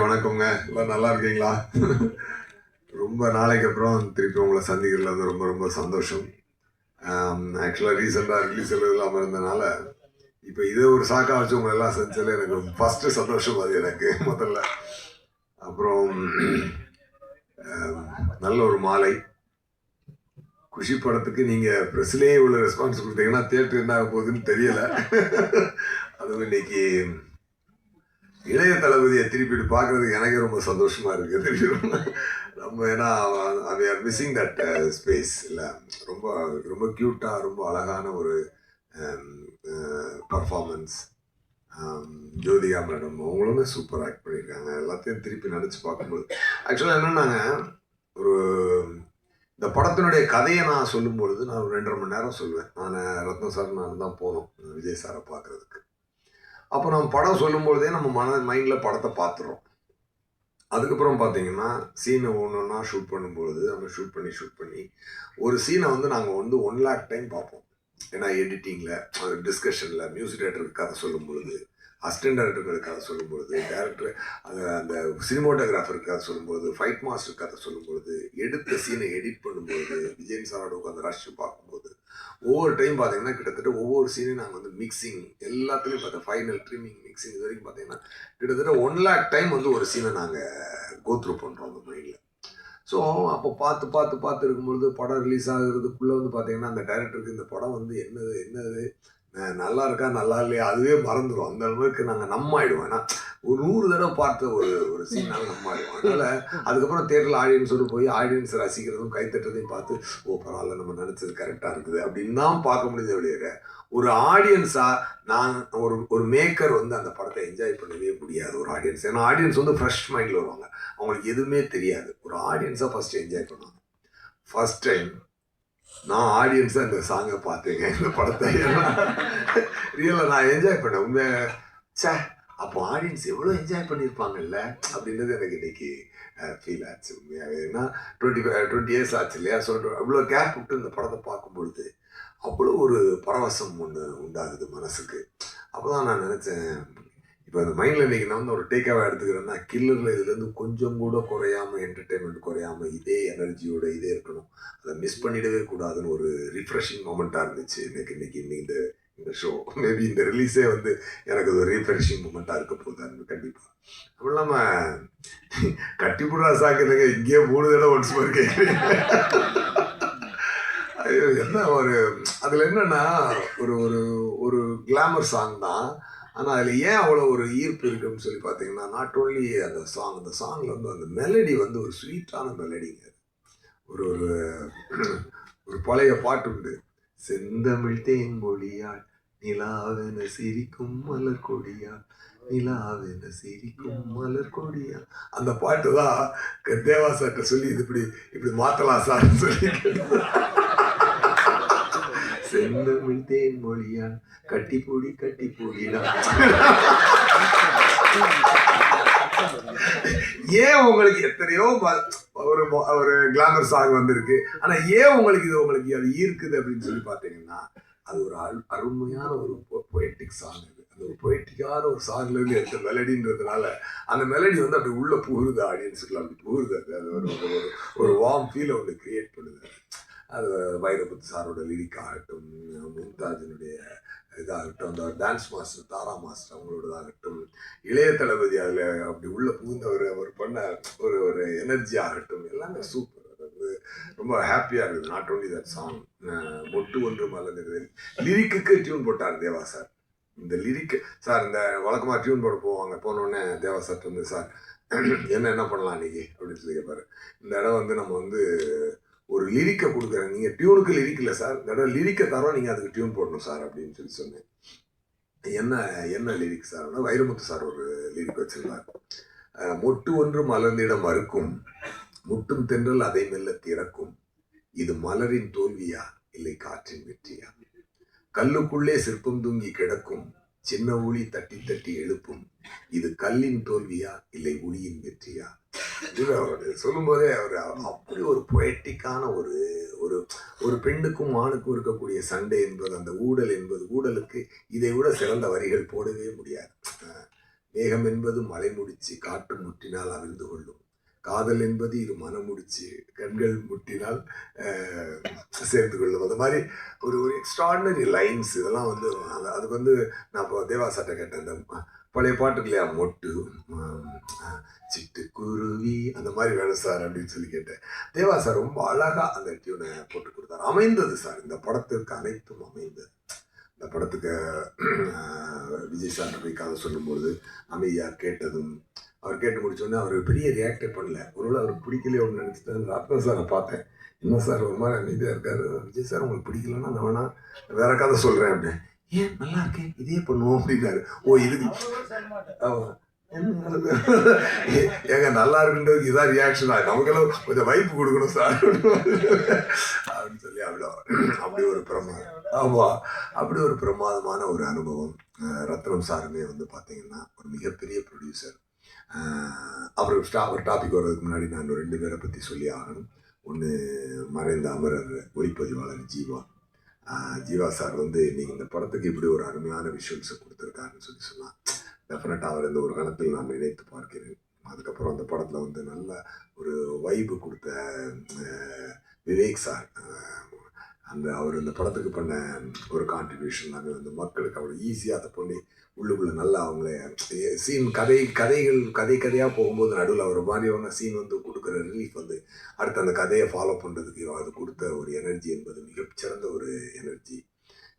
வணக்கங்க. எல்லாம் நல்லா இருக்கீங்களா? ரொம்ப நாளைக்கு அப்புறம் திருப்பி உங்களை சந்திக்கிறதுல வந்து ரொம்ப ரொம்ப சந்தோஷம். ஆக்சுவலாக ரீசெண்டாக ரிலீஸ் இல்லாமல் இருந்தனால இப்போ இதே ஒரு சாக்கா வச்சு உங்களை எல்லாம் செஞ்சதில் எனக்கு ஃபஸ்ட்டு சந்தோஷம் அது எனக்கு முதல்ல. அப்புறம் நல்ல ஒரு மாலை. குஷி படத்துக்கு நீங்கள் ப்ரெஸ்லேயே இவ்வளோ ரெஸ்பான்ஸ் கொடுத்தீங்கன்னா தேட்டர் என்ன ஆக போகுதுன்னு தெரியலை. அதுவும் இன்னைக்கு இளைய தளபதியை திருப்பிட்டு பார்க்குறதுக்கு எனக்கு ரொம்ப சந்தோஷமா இருக்கு. திருப்பி நம்ம ஏன்னா we are missing that space இல்லை ரொம்ப ரொம்ப க்யூட்டாக ரொம்ப அழகான ஒரு um, uh, performance um, Jyothika madam அவங்களுமே சூப்பர் ஆக்ட் பண்ணியிருக்காங்க. எல்லாத்தையும் திருப்பி நினச்சி பார்க்கும்போது. ஆக்சுவலாக என்னென்னாங்க ஒரு இந்த படத்தினுடைய கதையை நான் சொல்லும் பொழுது நான் ஒரு ரெண்டரை மணி நேரம் சொல்லுவேன் நான் ரத்ன சார் நான் தான் போனோம் விஜய் சாரை பார்க்குறதுக்கு. அப்போ நம்ம படம் சொல்லும்பொழுதே நம்ம மன மைண்டில் படத்தை பார்த்துறோம். அதுக்கப்புறம் பார்த்தீங்கன்னா சீனை ஒன்று ஒன்றா ஷூட் பண்ணும்பொழுது நம்ம ஷூட் பண்ணி ஷூட் பண்ணி ஒரு சீனை வந்து நாங்கள் வந்து ஒன் லேக் டைம் பார்ப்போம். ஏன்னா எடிட்டிங்கில் டிஸ்கஷனில் மியூசிக் டேரக்டருக்கு கதை சொல்லும் பொழுது அசிஸ்டன்ட் டேரக்டருக்கு கதை சொல்லும்பொழுது டேரக்டர் அந்த அந்த சினிமோட்டோகிராஃபருக்கு கதை சொல்லும்போது ஃபைட் மாஸ்டர் கதை சொல்லும்பொழுது எடுத்த சீனை எடிட் பண்ணும்போது விஜயன் சாரோட உட்காந்து ரஷ் பார்க்கும்போது ஒவ்வொரு டைம் பார்த்தீங்கன்னா கிட்டத்தட்ட ஒவ்வொரு சீனையும் நாங்கள் வந்து மிக்சிங் எல்லாத்துலேயும் பார்த்தா ஃபைனல் ட்ரிமிங் மிக்சிங் இது வரைக்கும் பார்த்தீங்கன்னா கிட்டத்தட்ட ஒன் லேக் டைம் வந்து ஒரு சீனை நாங்கள் கோத்ரூ பண்ணுறோம் அந்த மைண்டில் ஸோ அப்போ பார்த்து பார்த்து பார்த்து இருக்கும்பொழுது படம் ரிலீஸ் ஆகுறதுக்குள்ளே வந்து பார்த்தீங்கன்னா அந்த டைரக்டருக்கு இந்த படம் வந்து என்னது என்னது நல்லா இருக்கா நல்லா இல்லையா? அதுவே மறந்துடும் அந்த அளவுக்கு நாங்கள் நம்ம ஆயிடுவோம் ஏன்னா ஒரு நூறு தடவை பார்த்த ஒரு ஒரு சீனால நம்ம ஆயிடுவோம் அதனால் அதுக்கப்புறம் தேட்டரில் ஆடியன்ஸோடு போய் ஆடியன்ஸ் ரசிக்கிறதும் கைத்தட்டுறதையும் பார்த்து ஓ பரவாயில்ல நம்ம நினச்சது கரெக்டாக இருக்குது. அப்படின்னு தான் பார்க்க முடியுது வெளியே ஒரு ஆடியன்ஸாக நான் ஒரு ஒரு மேக்கர் வந்து அந்த படத்தை என்ஜாய் பண்ணவே முடியாது ஒரு ஆடியன்ஸ் ஏன்னா ஆடியன்ஸ் வந்து ஃப்ரெஷ் மைண்டில் வருவாங்க. அவங்களுக்கு எதுவுமே தெரியாது. ஒரு ஆடியன்ஸாக ஃபஸ்ட்டு என்ஜாய் பண்ணுவாங்க. ஃபஸ்ட் டைம் நான் ஆடியன்ஸாக இந்த சாங்கை பார்த்தேங்க இந்த படத்தை. ரியலாக நான் என்ஜாய் பண்ணேன். உண்மை சே அப்போ ஆடியன்ஸ் எவ்வளோ என்ஜாய் பண்ணியிருப்பாங்கல்ல அப்படின்றது எனக்கு இன்னைக்கு ஃபீல் ஆச்சு உண்மையாகவே ஏன்னா டுவெண்ட்டி டுவெண்ட்டி இயர்ஸ் ஆச்சு இல்லையா? ஸோ அவ்வளோ கேப் விட்டு இந்த படத்தை பார்க்கும்பொழுது அவ்வளோ ஒரு பரவசம் ஒன்று உண்டாகுது மனசுக்கு. அப்போ தான் நான் நினச்சேன் இப்போ அந்த மைண்டில் இன்னைக்கு நான் வந்து ஒரு டேக்காக எடுத்துக்கிறேன்னா கில்லரில் இதுலேருந்து கொஞ்சம் கூட குறையாமல் என்டர்டெயின்மெண்ட் குறையாமல் இதே எனர்ஜியோட இதே இருக்கணும். அதை மிஸ் பண்ணிடவே கூடாதுன்னு ஒரு ரிஃப்ரெஷிங் மூமெண்ட்டாக இருந்துச்சு. எனக்கு இன்னைக்கு இன்னைக்கு இந்த இந்த ஷோ மேபி இந்த ரிலீஸே வந்து எனக்கு ஒரு ரீஃப்ரெஷிங் மூமெண்ட்டாக இருக்க போகுது கண்டிப்பாக அதுவும் இல்லாமல் கட்டிப்புடா சாக்குறதுங்க இங்கேயே மூணு தடவை ஒன்ஸ் மாதிரி கேட்குறீங்க ஐயோ என்ன ஒரு அதில் என்னென்னா ஒரு ஒரு ஒரு கிளாமர் சாங் தான். ஆனால் அதில் ஏன் அவ்வளோ ஒரு ஈர்ப்பு இருக்குன்னு சொல்லி பார்த்தீங்கன்னா நாட் ஓன்லி அந்த சாங் அந்த சாங்கில் வந்து அந்த மெலடி வந்து ஒரு ஸ்வீட்டான மெலடிங்க ஒரு ஒரு ஒரு பழைய பாட்டு உண்டு. செந்தமிழ் தேன்மொழியாள் நிலாவென சிரிக்கும் மலர் கொடியாள் நிலாவென சிரிக்கும் மலர் கொடியாள் அந்த பாட்டு தான் தேவா சார்கிட்ட சொல்லி இது இப்படி இப்படி மாத்தலாம் சார்னு சொல்லி செந்தமிழ் தேன்மொழியாள் கட்டிப்பொடி கட்டிப்பொடிடா ஏன் உங்களுக்கு எத்தனையோ ஒரு ஒரு கிளாமர் சாங் வந்திருக்கு. ஆனா ஏன் உங்களுக்கு இது உங்களுக்கு அது ஈர்க்குது அப்படின்னு சொல்லி பார்த்தீங்கன்னா அது ஒரு அருமையான ஒரு பொயட்டிக் சாங் அது. அந்த ஒரு பொயட்டிக்கான ஒரு சாங்ல இருந்து எடுத்த மெலடின்றதுனால அந்த மெலடி வந்து அப்படி உள்ள புகுது ஆடியன்ஸுக்குள்ள அப்படி புகுது அது. அது ஒரு ஒரு ஒரு- ஒரு வார்ம் ஃபீலை ஒன்று கிரியேட் பண்ணுது அது வைரபுத் சாரோட லிரிக் ஆகட்டும் மும்தாஜினுடைய இதாகட்டும் அந்த டான்ஸ் மாஸ்டர் தாரா மாஸ்டர் அவங்களோடதாகட்டும் இளைய தளபதி அதில் அப்படி உள்ள புகுந்தவர் அவர் பண்ண ஒரு ஒரு எனர்ஜி ஆகட்டும் எல்லாமே சூப்பர் வந்து ரொம்ப ஹாப்பியாக இருக்குது நாட் ஓன்லி தட் சாங் மொட்டு ஒன்று மலர்ந்தது. லிரிக்குக்கு டியூன் போட்டார் தேவா சார். இந்த லிரிக் சார் இந்த வழக்கமாக டியூன் போட போவாங்க போனோடனே தேவா சார் வந்து சார் என்ன என்ன பண்ணலாம் அன்றைக்கி அப்படின்னு சொல்லி கேட்பாரு இந்த இடம் வந்து நம்ம வந்து ஒரு லிரிக்கை கொடுக்குறேன். நீங்கள் டியூனுக்கு லிரிக் இல்லை சார். தடவை லிரிக்கை தரோம் நீங்கள் அதுக்கு டியூன் போடணும் சார் அப்படின்னு சொல்லி சொன்னேன். என்ன என்ன லிரிக் சார்னா வைரமுத்து சார் ஒரு லிரிக் வச்சுருந்தார். மொட்டு ஒன்று மலர்ந்திடம் மறுக்கும். முட்டும் தென்றல் அதை மெல்ல திறக்கும். இது மலரின் தோல்வியா? இல்லை காற்றின் வெற்றியா? கல்லுக்குள்ளே சிற்பம் தூங்கி கிடக்கும். சின்ன ஒளி தட்டி தட்டி எழுப்பும். இது கல்லின் தோல்வியா? இல்லை ஒளியின் வெற்றியா? அவர் சொல்லும்போதே அவர் அப்படி ஒரு பொயட்டிக்கான ஒரு ஒரு ஒரு பெண்ணுக்கும் ஆணுக்கும் இருக்கக்கூடிய சண்டை என்பது அந்த ஊடல் என்பது ஊடலுக்கு இதை விட சிறந்த வரிகள் போடவே முடியாது. மேகம் என்பது மலை முடிச்சு காற்று முற்றினால் அவிழ்ந்து கொள்ளும். காதல் என்பது இரு மனம் முடிச்சு கண்கள் முட்டினால் சேர்ந்து கொள்ளும். அது மாதிரி ஒரு ஒரு எக்ஸ்ட்ராடினரி லைன்ஸ் இதெல்லாம் வந்து அது- அதுக்கு வந்து நான் இப்போ தேவாசாட்ட கேட்டேன். அந்த பழைய பாட்டுக்கு இல்லையா? மொட்டு சிட்டு குருவி சிட்டுக்குருவி அந்த மாதிரி வேணும் சார் அப்படின்னு சொல்லி கேட்டேன். தேவா சார் ரொம்ப அழகா அந்த டியூனை போட்டு கொடுத்தாரு. அமைந்தது சார். இந்த படத்திற்கு அனைத்தும் அமைந்தது. இந்த படத்துக்கு விஜய் சார் போய் கதை சொல்லும்பொழுது அமைதியாக கேட்டதும் அவர் கேட்டு முடிச்சோடனே அவர் பெரிய ரியாக்டே பண்ணல. ஒருவேளை அவர் பிடிக்கலையோ அப்படின்னு நினச்சிட்டு ரத்ன சாரை பார்த்தேன். என்ன சார் ஒரு மாதிரி அமைதியாக இருக்காரு. விஜய் சார் உங்களுக்கு பிடிக்கலன்னா நான் வேணா வேற கதை சொல்கிறேன் அப்படின்னு. ஏன் நல்லா இருக்கேன்? இதே பண்ணுவோம் அப்படின்னாரு. ஓ இதுக்கு ஆமா. என்ன அது? ஏ- ஏங்க நல்லா இருக்குன்றது இதான் ரியாக்ஷனா நமக்கெல்லாம் கொஞ்சம் வைப்பு கொடுக்கணும் சார். அப்படின்னு சொல்லி அவ்வளோ அப்படி ஒரு பிரமாதம் ஆமா. அப்படி ஒரு பிரமாதமான ஒரு அனுபவம் ரத்னம் சாருமே வந்து பார்த்தீங்கன்னா ஒரு மிகப்பெரிய ப்ரொடியூசர் அவர் ஸ்டா ஒரு டாபிக் வர்றதுக்கு முன்னாடி நான் ரெண்டு பேரை பற்றி சொல்லி ஆகணும். ஒன்று மறைந்த அமரர் ஒளிப்பதிவாளர் ஜீவா. ஜீவா சார் வந்து இன்றைக்கி இந்த படத்துக்கு இப்படி ஒரு அருமையான விஷுவல்ஸை கொடுத்துருக்காருன்னு சொல்லி சொன்னால் டெஃபினட்டாக அவர் இந்த ஒரு கணத்தில் நான் நினைத்து பார்க்கிறேன். அதுக்கப்புறம் அந்த படத்தில் வந்து நல்ல ஒரு வைப்பு கொடுத்த விவேக் சார். அந்த அவர் இந்த படத்துக்கு பண்ண ஒரு கான்ட்ரிபியூஷன் எல்லாமே வந்து மக்களுக்கு அவ்வளோ ஈஸியாக அதை பண்ணி உள்ளுக்குள்ளே நல்லா அவங்கள சீன் கதை கதைகள் கதை கதையாக போகும்போது நடுவில் அவர் மாதிரியான சீன் வந்து கொடுக்குற ரிலீஃப் வந்து அடுத்து அந்த கதையை ஃபாலோ பண்ணுறதுக்கு அது கொடுத்த ஒரு எனர்ஜி என்பது மிகச்சிறந்த ஒரு எனர்ஜி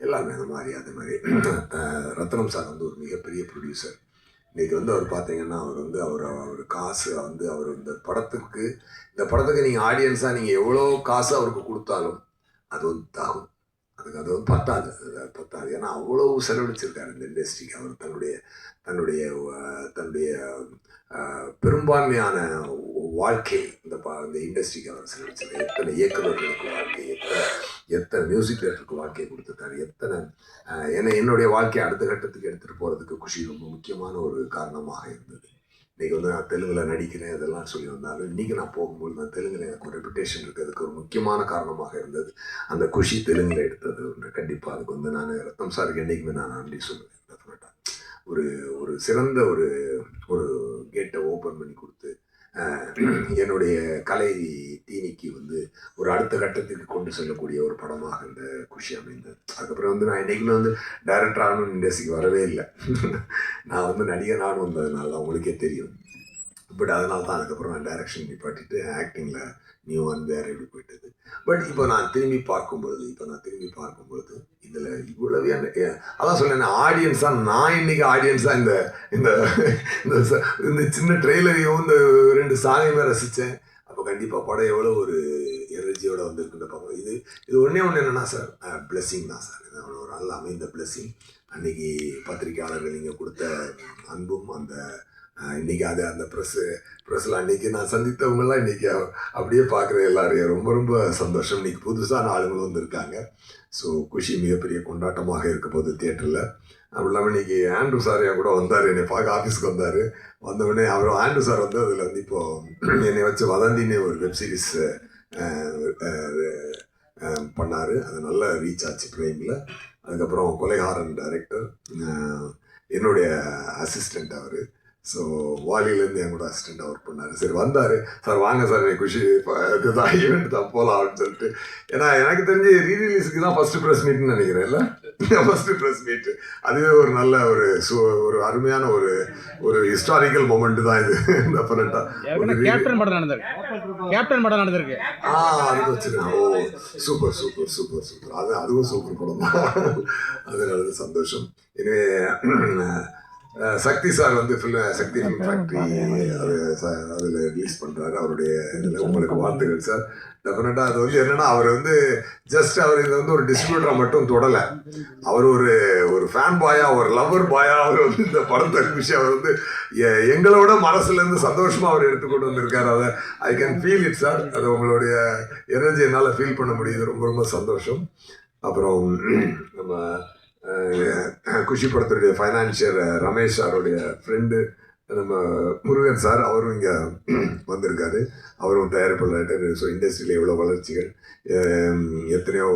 எல்லாமே அந்த மாதிரி அதே மாதிரி ரத்னம் சார் வந்து ஒரு மிகப்பெரிய ப்ரொடியூசர் இன்னைக்கு வந்து அவர் பார்த்தீங்கன்னா அவர் வந்து அவர் அவர் காசு வந்து அவர் இந்த படத்துக்கு இந்த படத்துக்கு நீங்கள் ஆடியன்ஸாக நீங்கள் எவ்வளோ காசு அவருக்கு கொடுத்தாலும் அது வந்து தாகும். அதுக்கு அது வந்து பத்தாது பத்தாது. ஏன்னா அவ்வளோ செலவழிச்சிருக்காரு இந்த இண்டஸ்ட்ரிக்கு அவர் தன்னுடைய தன்னுடைய தன்னுடைய பெரும்பான்மையான வாழ்க்கை இந்த பா இந்த இண்டஸ்ட்ரிக்கு அவர் செலவழிச்சிருக்காரு. எத்தனை இயக்குநர்களுக்கு வாழ்க்கை எத்தனை எத்தனை மியூசிக் டேரக்டருக்கு வாழ்க்கையை கொடுத்துருக்காரு. எத்தனை ஏன்னா என்னுடைய வாழ்க்கையை அடுத்த கட்டத்துக்கு எடுத்துகிட்டு போகிறதுக்கு குஷி ரொம்ப முக்கியமான ஒரு காரணமாக இருந்தது. இன்றைக்கி வந்து நான் தெலுங்கில் நடிக்கிறேன் இதெல்லாம் சொல்லி வந்தாலும் இன்றைக்கி நான் போகும்போது நான் தெலுங்கில் எனக்கு ஒரு ரெப்புடேஷன் இருக்கிறதுக்கு ஒரு முக்கியமான காரணமாக இருந்தது. அந்த குஷி தெலுங்கில் எடுத்தது ஒன்று. கண்டிப்பாக அதுக்கு வந்து நான் ரத்தம் சாருக்கு என்றைக்குமே நான் நன்றி சொல்லுவேன். ஒரு ஒரு சிறந்த ஒரு ஒரு கேட்டை ஓப்பன் பண்ணி கொடுத்து என்னுடைய கலை தீனிக்கு வந்து ஒரு அடுத்த கட்டத்துக்கு கொண்டு செல்லக்கூடிய ஒரு படமாக இந்த குஷி அமைந்தது. அதுக்கப்புறம் வந்து நான் என்றைக்குமே வந்து டைரக்டர் ஆகணும்னு இண்டஸ்ட்ரிக்கு வரவே இல்லை. நான் வந்து நடிகர் ஆகணும் வந்ததுனால உங்களுக்கே தெரியும். பட் அதனால தான் அதுக்கப்புறம் நான் டைரக்ஷன் நிப்பாட்டிட்டு ஆக்டிங்கில் நியூ வந்து வேறு எப்படி போயிட்டது. பட் இப்போ நான் திரும்பி பார்க்கும்பொழுது இப்போ நான் திரும்பி பார்க்கும்பொழுது இதில் இவ்வளவே அந்த- அதான் சொன்னேன் ஆடியன்ஸாக நான் இன்னைக்கு ஆடியன்ஸாக இந்த இந்த இந்த இந்த சின்ன ட்ரெய்லரையும் இந்த ரெண்டு சாங்கையுமே ரசித்தேன் அப்போ கண்டிப்பாக படம் எவ்வளோ ஒரு எனர்ஜியோட வந்திருக்குன்ற பார்ப்போம். இது இது ஒன்றே ஒன்று என்னென்னா சார் பிளெஸ்ஸிங் தான் சார் இது அவ்வளோ ஒரு நல்ல அமைந்த பிளெஸ்ஸிங் அன்னைக்கு பத்திரிக்கையாளர்கள் நீங்கள் கொடுத்த அன்பும் அந்த இன்னைக்கு அது அந்த ப்ரெஸ்ஸு ப்ரெஸ்ஸில் அன்றைக்கி நான் சந்தித்தவங்கெல்லாம் இன்றைக்கி அப்படியே பார்க்குற எல்லாரையும் ரொம்ப ரொம்ப சந்தோஷம். இன்னைக்கு புதுசான ஆளுங்களும் வந்திருக்காங்க. ஸோ குஷி மிகப்பெரிய கொண்டாட்டமாக இருக்க போகுது தியேட்டரில் அப்படி இல்லாமல் இன்றைக்கி ஆண்ட்ரூ சார் கூட வந்தார். என்னை பார்க்க ஆஃபீஸ்க்கு வந்தார். வந்தவுடனே அவரும் ஆண்ட்ரூ சார் வந்து அதில் வந்து இப்போது என்னை வச்சு வதந்தின்னு ஒரு வெப் சீரிஸ் பண்ணார். அது நல்ல ரீச் ஆச்சு ப்ரைமில் அதுக்கப்புறம் கொலைகாரன் டைரக்டர் என்னுடைய அசிஸ்டண்ட் அவர். ஸோ வாலியிலேருந்து என் கூட அசிஸ்டண்ட்டாக ஒர்க் பண்ணார். சரி வந்தார். சார் வாங்க சார் எனக்கு குஷி இதுதான் ஈவெண்ட் தான் போகலாம் அப்படின்னு சொல்லிட்டு. ஏன்னா எனக்கு தெரிஞ்சு ரீ ரிலீஸுக்கு தான் ஃபஸ்ட்டு ப்ரெஸ் மீட்னு நினைக்கிறேன் இல்லை? ஃபஸ்ட்டு ப்ரெஸ் மீட்டு அதுவே ஒரு நல்ல ஒரு சு ஒரு அருமையான ஒரு ஒரு ஹிஸ்டாரிக்கல் மூமெண்ட் தான் இது. டெஃபினட்டாக கேப்டன் படம் நடந்திருக்கு? கேப்டன் படம் நடந்திருக்கு. ஆ அது வச்சிருக்கேன் ஓ சூப்பர் சூப்பர் சூப்பர் சூப்பர் அது அதுவும் சூப்பர் படம் தான். அது நல்லது சந்தோஷம். எனவே சக்தி சார் வந்து ஃபில்ம் சக்தி ஃபிலிம் ஃபேக்ட்ரி அது அதில் ரிலீஸ் பண்ணுறாரு அவருடைய இதுல உங்களுக்கு வாழ்த்துக்கள் சார். டெஃபினட்டாக அது வந்து என்னென்னா அவர் வந்து ஜஸ்ட் அவர் இதை வந்து ஒரு டிஸ்ட்ரிபியூட்டரை மட்டும் தொடலை. அவர் ஒரு ஒரு ஃபேன் பாயா ஒரு லவர் பாயா அவர் வந்து இந்த படத்தை விஷயம் அவர் வந்து எங்களோட மனசுலேருந்து சந்தோஷமாக அவர் எடுத்துக்கொண்டு வந்திருக்காரு. அதை I can feel it sir அது உங்களுடைய எனர்ஜி என்னால் ஃபீல் பண்ண முடியுது. ரொம்ப ரொம்ப சந்தோஷம். அப்புறம் நம்ம குஷி படத்துடைய ஃபைனான்சியர் ரமேஷ் சாருடைய ஃப்ரெண்டு நம்ம முருகன் சார் அவரும் இங்கே வந்திருக்காரு. அவரும் தயாரிப்பாளர் ஸோ இண்டஸ்ட்ரியில் எவ்வளோ வளர்ச்சிகள் எத்தனையோ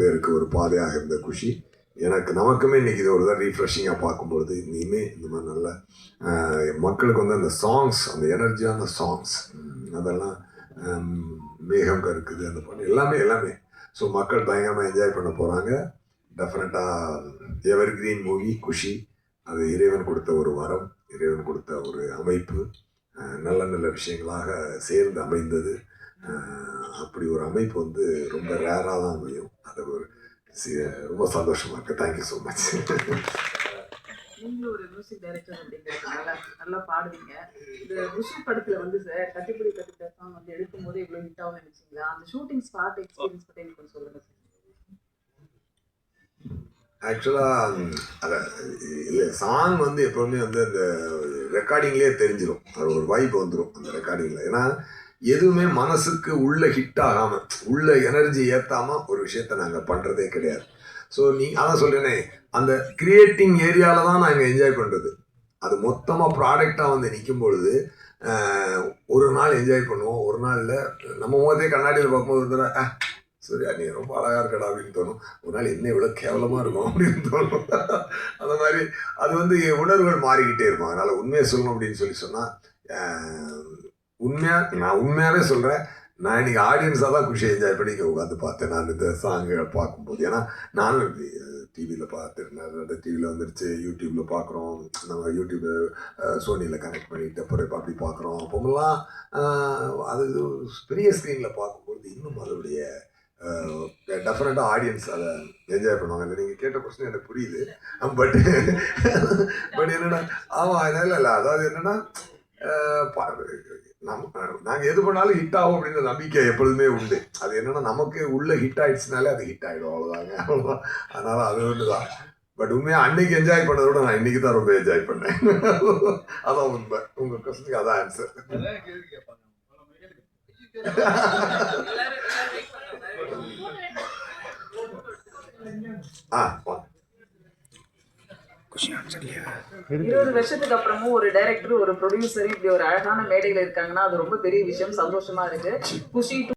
பேருக்கு ஒரு பாதையாக இருந்த குஷி. எனக்கு நமக்குமே இன்றைக்கி இது ஒரு தான் ரீஃப்ரெஷிங்காக பார்க்கும்பொழுது இனிமே இந்த மாதிரி நல்ல மக்களுக்கு வந்து அந்த சாங்ஸ் அந்த எனர்ஜியான சாங்ஸ் அதெல்லாம் மேகம் கருக்குது அந்த பண்ண எல்லாமே எல்லாமே. ஸோ மக்கள் பயங்கரமாக என்ஜாய் பண்ண போகிறாங்க டெஃபினட்டாக எவர் கிரீன் மூவி குஷி. அது இறைவன் கொடுத்த ஒரு வரம் இறைவன் கொடுத்த ஒரு அமைப்பு. நல்ல நல்ல விஷயங்களாக சேர்ந்து அமைந்தது. அப்படி ஒரு அமைப்பு வந்து ரொம்ப ரேராக தான் அமையும். அது ஒரு ரொம்ப சந்தோஷமாக இருக்குது தேங்க்யூ ஸோ மச் நீங்க ஒரு மியூசிக் டைரக்டர் அப்படிங்கிறதுனால நல்லா பாடுவீங்க. இந்த ருஷி படத்துல வந்து சார் கட்டிப்பிடி கட்டிட்ட சாங் வந்து எடுக்கும் போது இவ்வளவு ஹிட் ஆகும் நினைச்சீங்களா? அந்த ஷூட்டிங் ஸ்பாட் எக்ஸ்பீரியன்ஸ் பத்தி எனக்கு கொஞ்சம் சொல்லுங்க சார் ஆக்சுவலாக அதை இல்லை சாங் வந்து எப்போவுமே வந்து அந்த ரெக்கார்டிங்லேயே தெரிஞ்சிடும் அது ஒரு வைப் வந்துடும் அந்த ரெக்கார்டிங்கில் ஏன்னா எதுவுமே மனசுக்கு உள்ள ஹிட் ஆகாமல் உள்ள எனர்ஜி ஏற்றாமல் ஒரு விஷயத்த நாங்கள் பண்ணுறதே கிடையாது. ஸோ நீ அதான் சொல்கிறேனே அந்த கிரியேட்டிங் ஏரியாவில் தான் நாங்கள் என்ஜாய் பண்ணுறது அது மொத்தமாக ப்ராடக்டாக வந்து நிற்கும் பொழுது ஒரு நாள் என்ஜாய் பண்ணுவோம் ஒரு நாளில் நம்ம முகத்தையே கண்ணாடியில் பார்க்கும்போது ஒரு தடவை, சரியா நீ ரொம்ப அழகா இருக்கடா அப்படின்னு தோணும். ஒரு நாள் என்ன இவ்வளோ கேவலமாக இருக்கும் அப்படின்னு தோணும். அந்த மாதிரி அது வந்து என் உணர்வுகள் மாறிக்கிட்டே இருக்கும். அதனால் உண்மையை சொல்லணும் அப்படின்னு சொல்லி சொன்னால் உண்மையாக நான் உண்மையாகவே சொல்கிறேன் நான் இன்னைக்கு ஆடியன்ஸாக தான் குஷி என்ஜாய் பண்ணி இங்கே உட்காந்து பார்த்தேன். நான் இந்த சாங்குகள் பார்க்கும்போது. ஏன்னா நானும் டிவியில் பார்த்துருந்தேன் டிவியில் வந்துருச்சு யூடியூப்பில் பார்க்குறோம். நம்ம யூடியூப் சோனியில் கனெக்ட் பண்ணிட்டு அப்புறம் இப்போ அப்படி பார்க்குறோம். அப்போமெல்லாம் அது பெரிய ஸ்க்ரீனில் பார்க்கும்போது இன்னும் அதோடைய டெஃபினட்டாக ஆடியன்ஸ் அதை என்ஜாய் பண்ணுவாங்க. இல்லை நீங்கள் கேட்ட கொஸ்டின் எனக்கு புரியுது. பட் பட் என்னன்னா ஆமாம் இல்லை இல்லை அதாவது என்னன்னா நம்ம நாங்கள் எது பண்ணாலும் ஹிட் ஆகும் அப்படின்ற நம்பிக்கை எப்பொழுதுமே உண்டு. அது என்னன்னா நமக்கு உள்ள ஹிட் ஆயிடுச்சுனாலே அது ஹிட் ஆகிடும் அவ்வளோதாங்க அவ்வளோதான் அதனால அது ஒன்று தான் பட் உண்மையாக அன்னைக்கு என்ஜாய் பண்ணதை விட நான் இன்னைக்கு தான் ரொம்ப என்ஜாய் பண்ணேன். அதான் உண்மை. உங்கள் கொஸ்டினுக்கு அதான் ஆன்சர் இருபது வருஷத்துக்கு அப்புறமும் ஒரு டைரக்டர் ஒரு ப்ரொடியூசர் இப்படி ஒரு அழகான மேடையில் இருக்காங்கன்னா அது ரொம்ப பெரிய விஷயம். சந்தோஷமா இருக்கு. குஷி